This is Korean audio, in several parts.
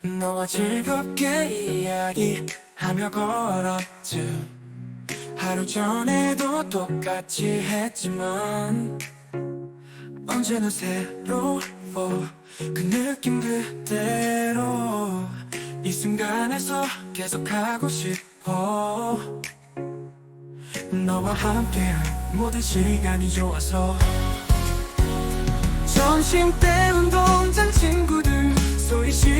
너와 즐겁게 이야기하며 걸었지 하루 전에도 똑같이 했지만 언제나 새로워 그 느낌 그대로 이 순간에서 계속하고 싶어. 너와 함께한 모든 시간이 좋아서 점심 때 운동장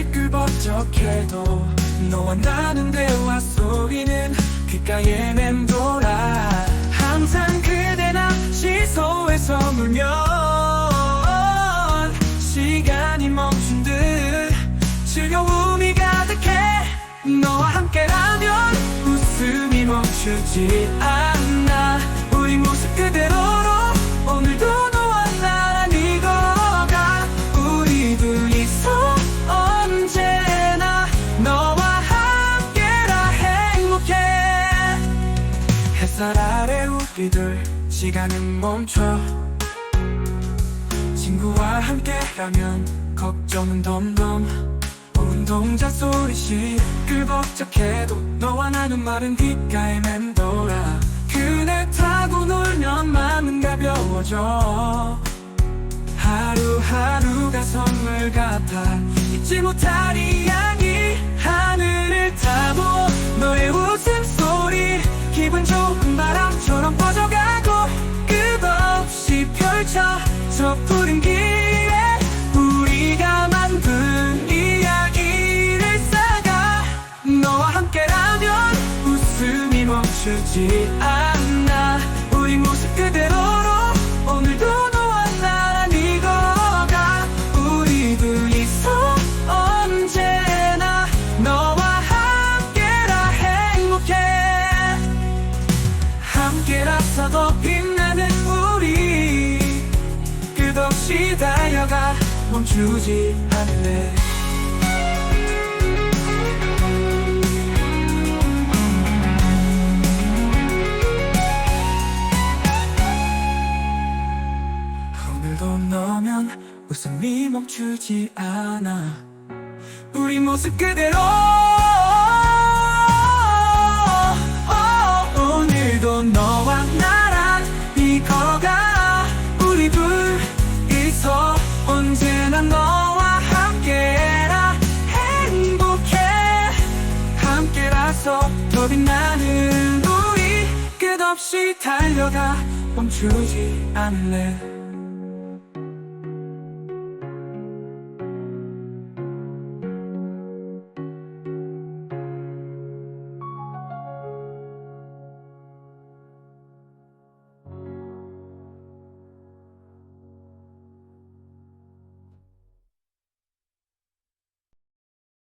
소리 시끌벅적해도 너와 나는 대화 소리는 귓가에 맴돌아. 항상 그대나 시소에서 물면 시간이 멈춘 듯 즐거움이 가득해. 너와 함께라면 웃음이 멈추지 않아 우리들 시간은 멈춰. 친구와 함께라면 걱정은 덤덤. 운동장 소리 시끌벅적해도 너와 나는 마른 귓가에 맴돌아. 그네 타고 놀면 마음은 가벼워져. 하루하루가 선물 같아. 잊지 못할 이야 멈추지 않아. 우리 모습 그대로로 오늘도 너와 나란히 걸어가 우리 둘이서 언제나 너와 함께라 행복해. 함께라서 더 빛나는 우리. 끝없이 달려가 멈추지 않을 웃음이 멈추지 않아. 우리 모습 그대로. 오늘도 너와 나랑 이 걸어가 우리 둘이서 언제나 너와 함께라 행복해. 함께라서 더 빛나는 우리 끝없이 달려가 멈추지 않을래